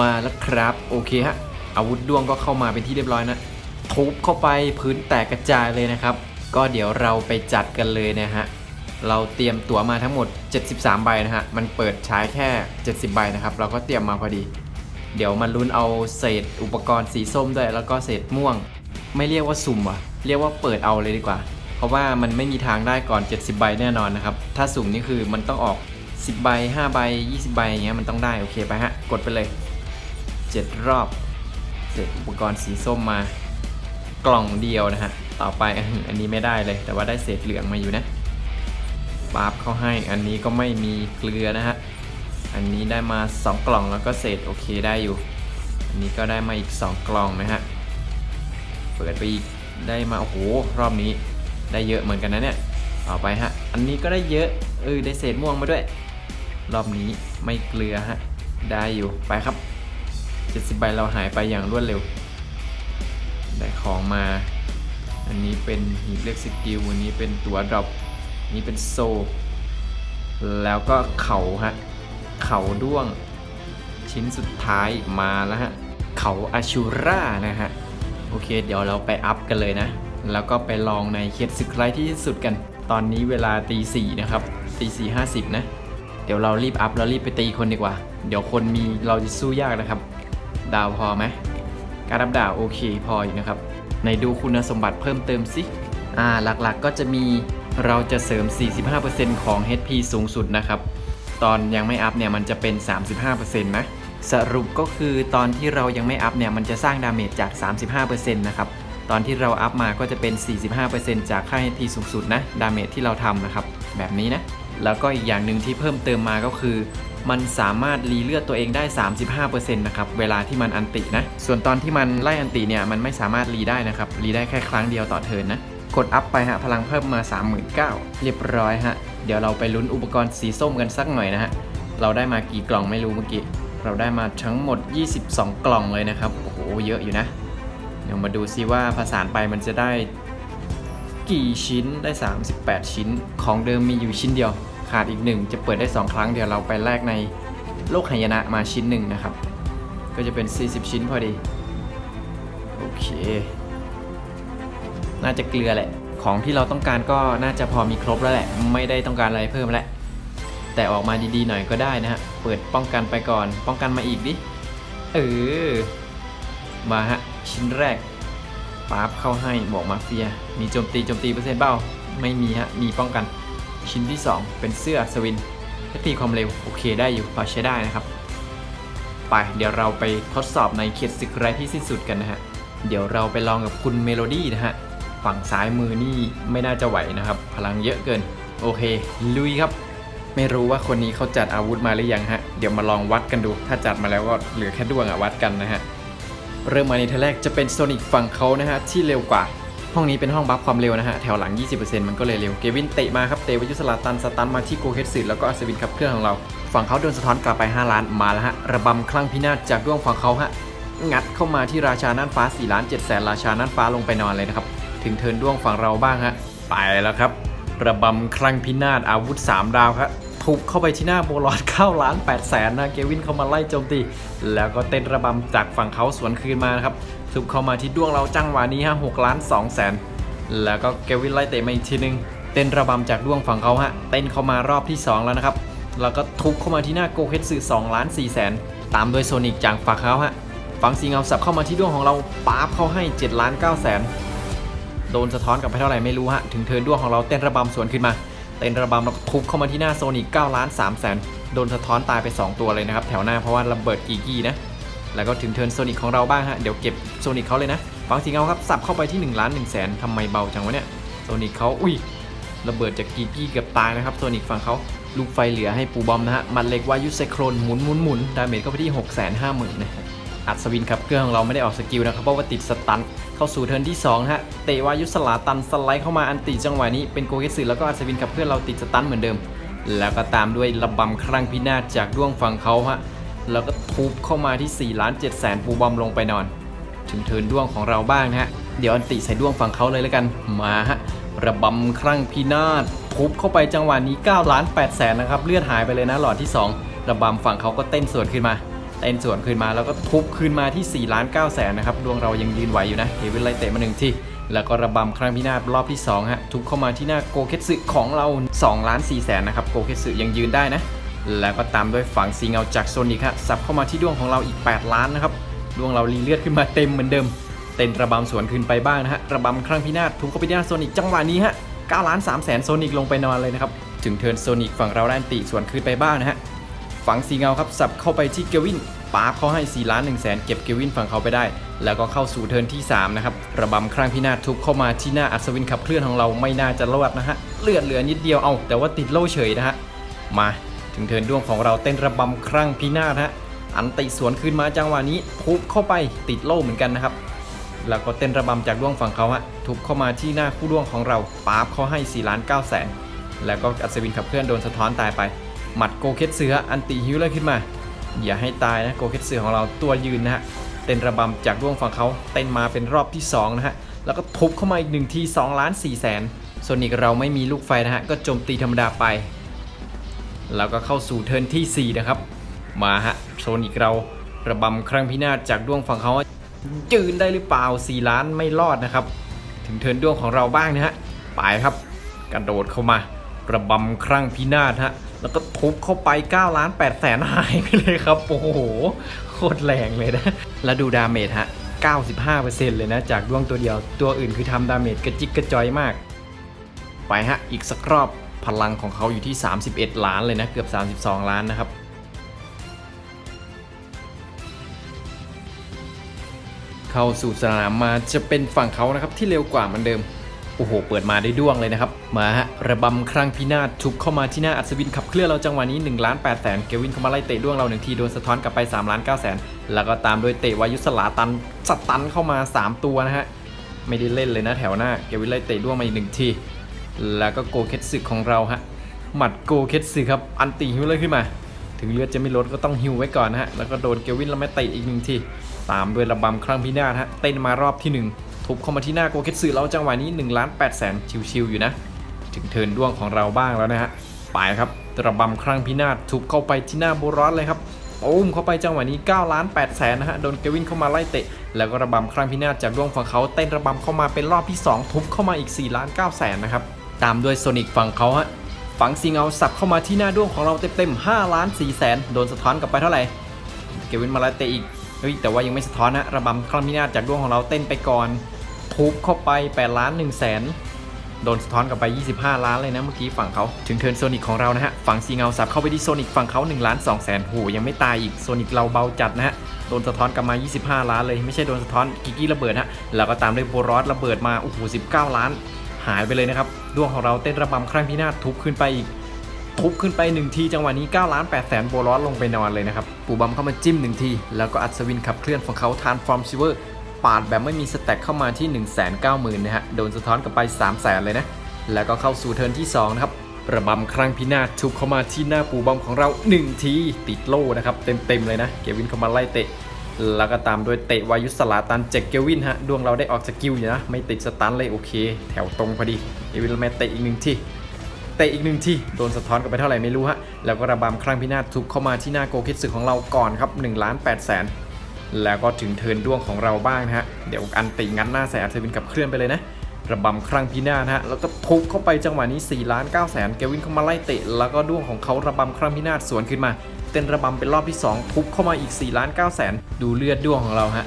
มาแล้วครับ โอเคฮะอาวุธด้วงก็เข้ามาเป็นที่เรียบร้อยนะทุบเข้าไปพื้นแตกกระจายเลยนะครับ ก็เดี๋ยวเราไปจัดกันเลยนะฮะเราเตรียมตั๋วมาทั้งหมด 73 ใบนะฮะ มันเปิดใช้แค่ 70 ใบนะครับ เราก็เตรียมมาพอดี เดี๋ยวมาลุ้นเอาเศษอุปกรณ์สีส้มด้วย แล้วก็เศษม่วง ไม่เรียกว่าสุ่มว่ะ เรียกว่าเปิดเอาเลยดีกว่า เพราะว่ามันไม่มีทางได้ก่อน 70 ใบแน่นอนนะครับ ถ้าสุ่มนี่คือมันต้องออก 10 ใบ 5 ใบ 20 ใบอย่างเงี้ย มันต้องได้ โอเคไปฮะ กดไปเลย 7 รอบเศษอุปกรณ์สีส้มมากล่องเดียวนะฮะ ต่อไปอันนี้ไม่ได้เลย แต่ว่าได้เศษเหลืองมาอยู่นะปาบเขาให้ อันนี้ก็ไม่มีเกลือนะฮะ อันนี้ได้มา 2 กล่องแล้วก็เศษโอเคได้อยู่ อันนี้ก็ได้มาอีก 2 กล่องนะฮะ เปิดไปอีกได้มา โอ้โห รอบนี้ได้เยอะเหมือนกันนะเนี่ย ต่อไปฮะ อันนี้ก็ได้เยอะเออได้เศษม่วงมาด้วย รอบนี้ไม่เกลือฮะ ได้อยู่ ไปครับ 70ใบเราหายไปอย่างรวดเร็ว ได้ของมา อันนี้เป็นหีบเลือกสกิลอันนี้เป็นตัวดรอปอันนี้เป็นโซ แล้วก็เขาฮะ เขาด้วง ชิ้นสุดท้ายมาแล้วฮะ เขาอาชูรานะฮะ โอเค เดี๋ยวเราไปอัพกันเลยนะ แล้วก็ไปลองในเขตศึกไรที่สุดกัน ตอนนี้เวลาตีสี่นะครับตีสี่ห้าสิบนะ เดี๋ยวเรารีบอัพแล้วรีบไปตีคนดีกว่า เดี๋ยวคนมีเราจะสู้ยากนะครับ ดาวพอไหมการรับดาวโอเคพออยู่นะครับในดูคุณสมบัติเพิ่มเติมสิอ่าหลักๆก็จะมีเราจะเสริม 45%ของ HP สูงสุดนะครับ ตอนยังไม่อัพเนี่ยมันจะเป็น 35%นะสรุปก็คือตอนที่เรายังไม่อัพเนี่ยมันจะสร้างดาเมจจาก 35%นะครับตอนที่เราอัพมาก็จะเป็น 45%จากค่า HP สูงสุดนะ ดาเมจที่เราทำนะครับ แบบนี้นะ แล้วก็อีกอย่างหนึ่งที่เพิ่มเติมมาก็คือ มันสามารถรีเลือดตัวเองได้ 35%นะครับ เวลาที่มันอันตินะ ส่วนตอนที่มันไล่อันติเนี่ย มันไม่สามารถรีได้นะครับ รีได้แค่ครั้งเดียวต่อเทินนะ กดอัพไปฮะ พลังเพิ่มมา 39,000 เรียบร้อยฮะ เดี๋ยวเราไปลุ้นอุปกรณ์สีส้มกันสักหน่อยนะฮะ เราได้มากี่กล่องไม่รู้เมื่อกี้ เราได้มาทั้งหมด 22 กล่องเลยนะครับ โอ้โห เยอะอยู่นะ เดี๋ยวมาดูซิว่าผสานไปมันจะได้กี่ชิ้นได้ 38 ชิ้น ของเดิมมีอยู่ชิ้นเดียว ขาดอีกหนึ่งจะเปิดได้ 2 ครั้งเดี๋ยวเราไปแลกในโลกหายนะมาชิ้นหนึ่งนะครับ ก็จะเป็น 40 ชิ้นพอดี โอเค น่าจะเกลือแหละ ของที่เราต้องการก็น่าจะพอมีครบแล้วแหละ ไม่ได้ต้องการอะไรเพิ่มแล้วแต่ออกมาดีๆหน่อยก็ได้นะฮะ เปิดป้องกันไปก่อน ป้องกันมาอีกดิ เออ มาฮะ ชิ้นแรกปั๊บเข้าให้บอกมาเฟีย มีโจมตีโจมตีเปอร์เซ็นต์เบ้า ไม่มีฮะ มีป้องกัน ชิ้นที่ 2 เป็นเสื้อสวินให้ตีความเร็วโอเคได้อยู่พอใช้ได้นะครับ ไปเดี๋ยวเราไปทดสอบในเขตศึกไร้ที่สิ้นสุดกันนะฮะ เดี๋ยวเราไปลองกับคุณเมโลดี้นะฮะ ฝั่งซ้ายมือนี่ไม่น่าจะไหวนะครับ พลังเยอะเกิน โอเค ลุยครับ ไม่รู้ว่าคนนี้เขาจัดอาวุธมาหรือยังฮะ เดี๋ยวมาลองวัดกันดู ถ้าจัดมาแล้วก็เหลือแค่ดวงอะวัดกันนะฮะ เริ่มมาในทอร์แรกจะเป็นโซนิกฝั่งเขานะฮะที่เร็วกว่า ห้องนี้เป็นห้องบัฟความเร็วนะฮะ แถวหลัง 20%มันก็เลยเร็ว เกวินเตะมาครับ เตะวายุสลาตันสตันมาที่โกเฮดสึแล้วก็อัศวินขับเครื่องของเรา ฝั่งเขาโดนสะท้อนกลับไป 5 ล้านมาแล้วฮะ ระบำคลั่งพินาศจากด้วงฝั่งเขาฮะ งัดเข้ามาที่ราชาน่านฟ้า4ล้าน7แสนราชาน่านฟ้าลงไปนอนเลยนะครับ ถึงเทินด้วงฝั่งเราบ้างฮะ ไปแล้วครับ ระบำคลั่งพินาศอาวุธ 3 ดาวครับทุบเข้าไปที่หน้าโบลอด9ล้าน8แสนนะ เกวินเข้ามาไล่โจมตี แล้วก็เต้นระบำจากฝั่งเขาสวนคืนมานะครับ ทุบเข้ามาที่ด้วงเราจังหวะนี้ฮะ6ล้าน2แสนแล้วก็เกวินไล่เตะมาอีกทีนึง เต้นระบำจากด้วงฝั่งเขาฮะเต้นเข้ามารอบที่ 2 แล้วนะครับแล้วก็ทุบเข้ามาที่หน้าโกเฮตสึ2ล้าน4แสนตามด้วยโซนิกจากฝั่งเขาฮะฝั่งซีเงาสับเข้ามาที่ด้วงของเราป๊าบเข้าให้7ล้าน9แสนโดนสะท้อนกลับไปเท่าไหร่ไม่รู้ฮะถึงเทิร์นด้วงของเราเต้นระบำสวนขึ้นมา เต้นระบำแล้วก็ทุบเข้ามาที่หน้าโซนิก9ล้าน3แสนโดนสะท้อนตายไป 2 ตัวเลยนะครับแถวหน้าเพราะว่าระเบิดกีกี้นะ แล้วก็ถึงเทิร์นโซนิกของเราบ้างฮะ เดี๋ยวเก็บโซนิกเขาเลยนะฝั่งสีเงาครับ สับเข้าไปที่1ล้าน1แสนทำไมเบาจังวะเนี่ยโซนิกเขาอุ้ยระเบิดจากกีกี้เกือบตายนะครับโซนิกฝั่งเขาลูกไฟเหลือให้ปูบอมนะฮะ มันเล็กวายุไซโครนหมุนหมุนหมุนดาเมจเข้าไปที่ 6 5 0 0 0 0นะฮะอัศวินครับเครื่องของเราไม่ได้ออกสกิลนะครับเพราะว่าติดสตันเข้าสู่เทิร์นที่2นะฮะเตะวายุสลาตันสไลด์เข้ามาอันติจังหวะนี้เป็นโกเกสึแล้วก็อัศวินขับเคลื่อนเราติดสตันเหมือนเดิม แล้วก็ตามด้วยระบำครั้งพินาศจากด้วงฝั่งเขาฮะ แล้วก็ทุบเข้ามาที่4ล้าน7แสนปูบอมลงไปนอน ถึงเทินด้วงของเราบ้างนะฮะ เดี๋ยวอันติใส่ด้วงฝั่งเขาเลยแล้วกัน มาฮะ ระบำครั้งพินาศทุบเข้าไปจังหวะนี้9ล้าน8แสนนะครับ เลือดหายไปเลยนะหลอดที่สองระบำฝั่งเขาก็เต้นสวนขึ้นมาเต้นสวนคืนมาแล้วก็ทุบคืนมาที่4ล้าน9แสนนะครับ ดวงเรายังยืนไหวอยู่นะเฮเวินไล่เตะมาหนึ่งที่แล้วก็ระบำครั้งพินาศรอบที่2ฮะทุบเข้ามาที่หน้าโกเคสึของเรา2ล้าน4แสนนะครับโกเคสึยังยืนได้นะ แล้วก็ตามด้วยฝังซีเงาจากโซนิกฮะสับเข้ามาที่ดวงของเราอีก 8 ล้านนะครับดวงเรารีเลือดขึ้นมาเต็มเหมือนเดิม เต้นระบำสวนคืนไปบ้างนะฮะระบำครั้งพินาศทุบเข้าไปที่หน้าโซนิกจังหวะนี้ฮะ9ล้าน3แสนโซนิกลงไปนอนเลยนะครับถึงเทิร์นโซนิกฝั่งเราได้อันติสวนคืนไปบ้างนะฮะฝังสีเงาครับสับเข้าไปที่เกวินปาร์เขาให้4ล้าน1แสนเก็บเกวินฝั่งเขาไปได้ แล้วก็เข้าสู่เทิร์นที่ 3 นะครับ ระบำครั้งพินาศทุบเข้ามาที่หน้าอัศวินขับเคลื่อนของเราไม่น่าจะรอดนะฮะเลือดเหลือนิดเดียวเอาแต่ว่าติดโล่เฉยนะฮะมา ถึงเทินด้วงของเราเต้นระบำครั้งพินาศฮะอันติสวนคืนมาจังหวะนี้ทุบเข้าไปติดโล่เหมือนกันนะครับ แล้วก็เต้นระบำจากด้วงฝั่งเขาฮะทุบเข้ามาที่หน้าคู่ด้วงของเราปาร์คเขาให้4ล้าน9แสนแล้วก็อัศวินขับเคลื่อนโดนสะท้อนตายไป หมัดโกเคสเสืออันติฮิวเลยขึ้นมา อย่าให้ตายนะโกเคสเสือของเราตัวยืนนะฮะเต้นระบำจากดวงฝั่งเขาเต้นมาเป็นรอบที่2นะฮะแล้วก็ทุบเข้ามาอีกหนึ่งที2ล้าน4แสนส่วนอีกเราไม่มีลูกไฟนะฮะก็โจมตีธรรมดาไป แล้วก็เข้าสู่เทิร์นที่ 4 นะครับ มาฮะโซนอีกเราระบำครั้งพินาศจากดวงฝั่งเขายืนได้หรือเปล่า 4 ล้านไม่รอดนะครับ ถึงเทิร์นดวงของเราบ้างนะฮะไปครับกระโดดเข้ามา ระบำครั้งพินาศฮะแล้วก็ทุบเข้าไป9ล้าน8แสนหายไปเลยครับโอ้โหโคตรแรงเลยนะแล้วดูดาเมจฮะ95%เลยนะจากดวงตัวเดียวตัวอื่นคือทำดาเมจกระจิกกระจอยมาก ไปฮะ อีกสักรอบ พลังของเขาอยู่ที่ 31 ล้านเลยนะ เกือบ 32 ล้านนะครับเข้าสู่สนามมาจะเป็นฝั่งเขานะครับที่เร็วกว่าเหมือนเดิม โอ้โห เปิดมาได้ด้วงเลยนะครับ มาฮะระบำครั้งพินาศทุบเข้ามาที่หน้าอัศวินขับเคลื่อนเราจังหวะนี้1ล้าน8แสนเกวินเข้ามาไล่เตะด้วงเราหนึ่งทีโดนสะท้อนกลับไป3ล้าน9แสนแล้วก็ตามด้วยเตะวายุสลาตันสตันเข้ามา 3 ตัวนะฮะไม่ได้เล่นเลยนะแถวหน้าเกวินไล่เตะด้วงมาอีกหนึ่งที แล้วก็โกเคตสึของเราฮะ หมัดโกเคตสึครับ อันติฮิวเลยขึ้นมา ถึงเลือดจะไม่ลดก็ต้องฮิวไว้ก่อนนะฮะ แล้วก็โดนเกวินแล้วไม่เตะอีกหนึ่งที ตามด้วยระบำครั้งพินาศฮะ เต้นมารอบที่หนึ่งทุบเข้ามาที่หน้าโกเคตสึแล้วจังหวะนี้1ล้าน8แสนชิวๆอยู่นะ ถึงเทินด้วงของเราบ้างแล้วนะฮะ ไปครับ ระบำครั้งพินาศทุบเข้าไปที่หน้าโบรอสเลยครับปุ้มเข้าไปจังหวะนี้9ล้าน8แสนนะฮะ โดนเกวินเข้ามาไล่เตะ แล้วก็ระบำครั้งพินาศจากดวงฝั่งเขาเต้นระบำเข้ามาเป็นรอบที่ 2 ทุบเข้ามาอีก4ล้าน9แสนนะครับ ตามด้วยโซนิกฝั่งเขาฮะฝังซิงเอาสับเข้ามาที่หน้าด้วงของเราเต็มๆ5ล้าน4แสนโดนสะท้อนกลับไปเท่าไหร่ เกวินมาล่เตอีกเฮ้ยแต่ว่ายังไม่สะท้อนนะระบำครั้งพินาจากด้วงของเราเต้นไปก่อนทุบเข้าไป8ล้าน1แสนโดนสะท้อนกลับไป 25 ล้านเลยนะเมื่อกี้ฝั่งเขาถึงเทิร์นโซนิกของเรานะฮะฝั่งซีเงาสับเข้าไปที่โซนิกฝั่งเขา1ล้าน2แสนโหยังไม่ตายอีกโซนิกเราเบาจัดนะฮะโดนสะท้อนกลับมา 25 ล้านเลยไม่ใช่โดนสะท้อนกิกกี้ระเบิดฮะแล้วก็ตามด้วยโบรอสระเบิดมาโอ้โห19 ล้านหายไปเลยนะครับ ดวงของเราเต้นระบำครั้งพินาศทุบขึ้นไปอีก ทุบขึ้นไป1ทีจังหวะนี้9ล้าน8แสนโบลอสลงไปนอนเลยนะครับปูบัมเข้ามาจิ้ม1ที แล้วก็อัศวินขับเคลื่อนของเขาทานฟอร์มซิเวอร์ปาดแบบไม่มีสแต็กเข้ามาที่ 1 9 0 0 0 0นะฮะโดนสะท้อนกลับไป 3 0 0 0 0 0เลยนะ แล้วก็เข้าสู่เทิร์นที่2นะครับระบำครั้งพินาศทุบเข้ามาที่หน้าปูบัมของเรา 1 ที ติดโล่นะครับ เต็มๆเลยนะ เกวินเข้ามาไล่เตะ แล้วก็ตามด้วยเตะวายุสลาตันเจ็กเกวินฮะดวงเราได้ออกสกิลอยู่นะ ไม่ติดสตันเลยโอเค แถวตรงพอดีเอวิลแมเตะอีกหนึ่งทีเตะอีกหนึ่งทีโดนสะท้อนกันไปเท่าไหร่ไม่รู้ฮะแล้วก็ระบำครั้งพินาศทุบเข้ามาที่หน้าโกคิดสึของเราก่อนครับ1ล้านแปดแสนแล้วก็ถึงเทินด้วงของเราบ้างนะฮะเดี๋ยวอันติงัดหน้าใส่อัศวินกับเคลื่อนไปเลยนะ ระบำครั้งพินาศฮะแล้วก็ทุบเข้าไปจังหวะนี้4ล้าน9แสนเกวินเข้ามาไล่เตะ แล้วก็ด้วงของเขาระบำครั้งพินาศสวนขึ้นมา เต้นระบำเป็นรอบที่ 2 ทุบเข้ามาอีก4ล้าน9แสนดูเลือดด้วงของเราฮะ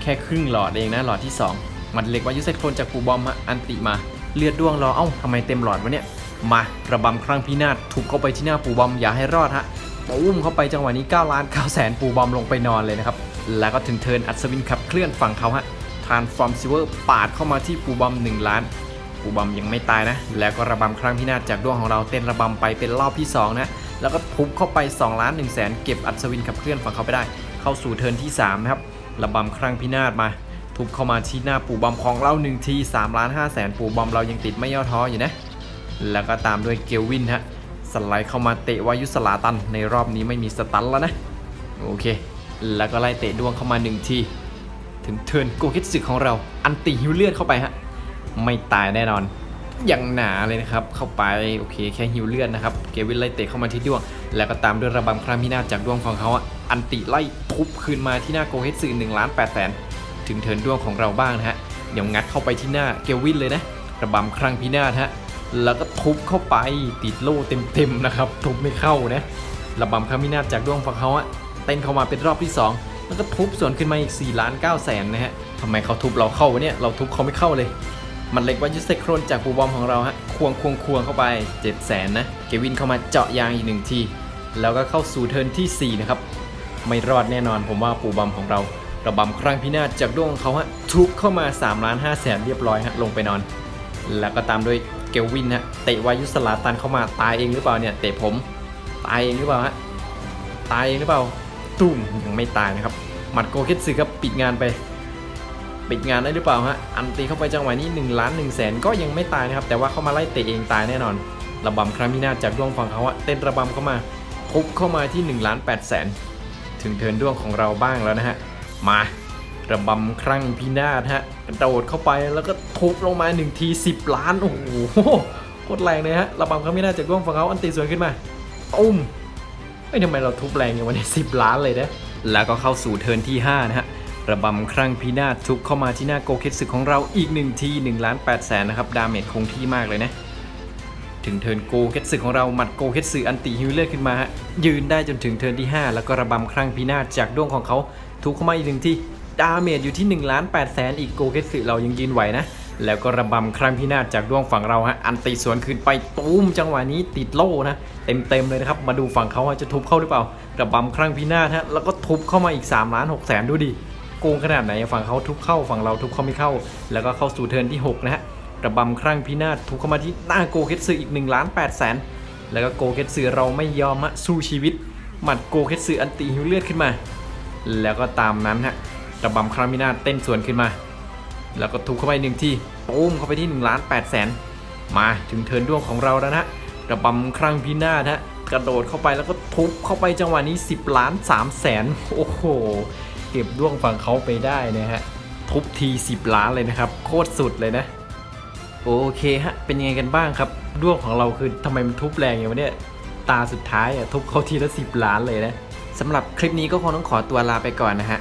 แค่ครึ่งหลอดเองนะหลอดที่ 2 มันเล็กวายุไซโครนจากปูบอมฮะอันติมาเลือดด้วงรอเอ้าทำไมเต็มหลอดวะเนี่ยมาระบำครั้งพินาศทุบเข้าไปที่หน้าปูบอมอย่าให้รอดฮะปุ้มเข้าไปจังหวะนี้9ล้าน9แสนปูบอมลงไปนอนเลยนะครับแล้วก็ถึงเทินอัศวินขับเคลื่อนฝั่งเขาฮะ ทานฟอร์มซิเวอร์ปาดเข้ามาที่ปูบอม1ล้าน ปูบอมยังไม่ตายนะ แล้วก็ระบำครั้งพินาศจากดวงของเราเต้นระบำไปเป็นรอบที่ 2 นะ แล้วก็ทุบเข้าไป2ล้าน1แสนเก็บอัศวินขับเคลื่อนฝั่งเขาไปได้ เข้าสู่เทิร์นที่3นะครับระบำครั้งพินาศมา ทุบเข้ามาที่หน้าปูบอมของเรา1ที3ล้าน5แสนปูบอมเรายังติดไม่ย่อท้ออยู่นะแล้วก็ตามด้วยเกลวินฮะสไลด์เข้ามาเตะวายุสลาตันในรอบนี้ไม่มีสตันแล้วนะโอเค แล้วก็ไล่เตะดวงเข้ามา1ที ถึงเทิร์นโกคิสึของเรา อันติฮิวเลือดเข้าไปฮะ ไม่ตายแน่นอน อย่างหนาเลยนะครับ เข้าไป โอเค แค่ฮิวเลือดนะครับ เกวินไล่เตะเข้ามาที่ดวง แล้วก็ตามด้วยระบำครามพินาจากดวงของเขาอะอันติไล่ทุบคืนมาที่หน้าโกเฮตสึ1ล้าน8แสนถึงเทิร์นดวงของเราบ้างนะฮะ เดี๋ยวงัดเข้าไปที่หน้าเกวินเลยนะ ระบำครั้งพินาศฮะ แล้วก็ทุบเข้าไปติดโล่เต็มๆนะครับ ทุบไม่เข้านะ ระบำครั้งพินาศจากดวงฝั่งเขาอะเต้นเข้ามาเป็นรอบที่ 2 แล้วก็ทุบสวนขึ้นมาอีก4ล้าน9แสนนะฮะทำไมเขาทุบเราเข้าวะเนี่ย เราทุบเขาไม่เข้าเลย มันเล็กว่ายุเซโครนจากปูบอมของเราฮะ ควงควงควงเข้าไป7แสนนะ เกวินเข้ามาเจาะยางอีกหนึ่งที แล้วก็เข้าสู่เทิร์นที่ 4 นะครับ ไม่รอดแน่นอนผมว่าปูบอมของเราระบำครั้งพินาศจากดวงของเขาฮะ ทุบเข้ามา3ล้าน5แสนเรียบร้อยฮะ ลงไปนอน แล้วก็ตามด้วยเกวินฮะ เตะวายุสลาตันเข้ามาตายเองหรือเปล่าเนี่ย เตะผม ตายเองหรือเปล่าฮะ ตายเองหรือเปล่า ตุ้มยังไม่ตายนะครับ หมัดโกเกตสึครับปิดงานไป ปิดงานได้หรือเปล่าฮะ อันตีเข้าไปจังหวะนี้1ล้าน1แสนก็ยังไม่ตายนะครับ แต่ว่าเข้ามาไล่เตะเองตายแน่นอน ระบำครั้งพินาจากดวงฝั่งเขาอะเต้นระบำเข้ามาทุบเข้ามาที่1ล้าน8แสนถึงเทินดวงของเราบ้างแล้วนะฮะ มาระบำครั้งพินาศฮะกระโดดเข้าไปแล้วก็ทุบลงมา1ที10 ล้าน โอ้โหโคตรแรงเลยฮะระบำครั้งพินาจากดวงฝั่งเขาอันตีสวนขึ้นมาตุ้ม ไม่ทำไมเราทุบแรงอย่างวันนี้สิบล้านเลยนะแล้วก็เข้าสู่เทิร์นที่ 5 นะฮะ ระบำครั้งพินาศทุบเข้ามาที่หน้าโกเคสึของเราอีก1ที1ล้าน8แสนนะครับ ดาเมจคงที่มากเลยนะ ถึงเทิร์นโกเคสึของเราหมัดโกเคสึอันติฮิวเลอร์ขึ้นมาฮะ ยืนได้จนถึงเทิร์นที่ 5 แล้วก็ระบำครั้งพินาศจากดวงของเขาทุบเข้ามาอีกหนึ่งทีดาเมจอยู่ที่1ล้าน8แสนอีกโกเคสึเรายังยืนไหวนะ แล้วก็ระบำครั้งพินาศจากดวงฝั่งเราฮะ อันติสวนคืนไปตูมจังหวะนี้ติดโล่นะ เต็มๆเลยนะครับ มาดูฝั่งเขาจะทุบเข้าหรือเปล่า ระบำครั้งพินาศฮะ แล้วก็ทุบเข้ามาอีก3ล้าน6แสนดูดิ โกงขนาดไหนฝั่งเขาทุบเข้าฝั่งเราทุบเข้าไม่เข้า แล้วก็เข้าสู่เทิร์นที่ 6 นะฮะ ระบำครั้งพินาศทุบเข้ามาที่หน้าโกเกตซึอีก1ล้าน8แสน แล้วก็โกเกตซึเราไม่ยอมฮะสู้ชีวิต หมัดโกเกตซึอันติหิวเลือดขึ้นมา แล้วก็ตามนั้นฮะ ระบำครั้งพินาศเต้นสวนขึ้นมา แล้วก็ทุบเข้าไปหนึ่งทีตูมเข้าไปที่1ล้าน8แสนมาถึงเทินด้วงของเราแล้วนะระบำครั้งพินาศฮะกระโดดเข้าไปแล้วก็ทุบเข้าไปจังหวะนี้ 10 ล้าน3แสนโอ้โห เก็บด้วงฝั่งเขาไปได้นะฮะ ทุบที 10 ล้านเลยนะครับ โคตรสุดเลยนะ โอเคฮะ เป็นยังไงกันบ้างครับ ด้วงของเราคือทำไมมันทุบแรงอย่างเนี่ย ตาสุดท้ายอะทุบเขาทีละ 10 ล้านเลยนะสำหรับคลิปนี้ก็คงต้องขอตัวลาไปก่อนนะฮะ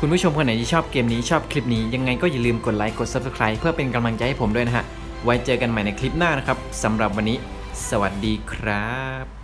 คุณผู้ชมคนไหนที่ชอบเกมนี้ชอบคลิปนี้ยังไงก็อย่าลืมกดไลค์กด Subscribe เพื่อเป็นกำลังใจให้ผมด้วยนะฮะ ไว้เจอกันใหม่ในคลิปหน้านะครับสำหรับวันนี้ สวัสดีครับ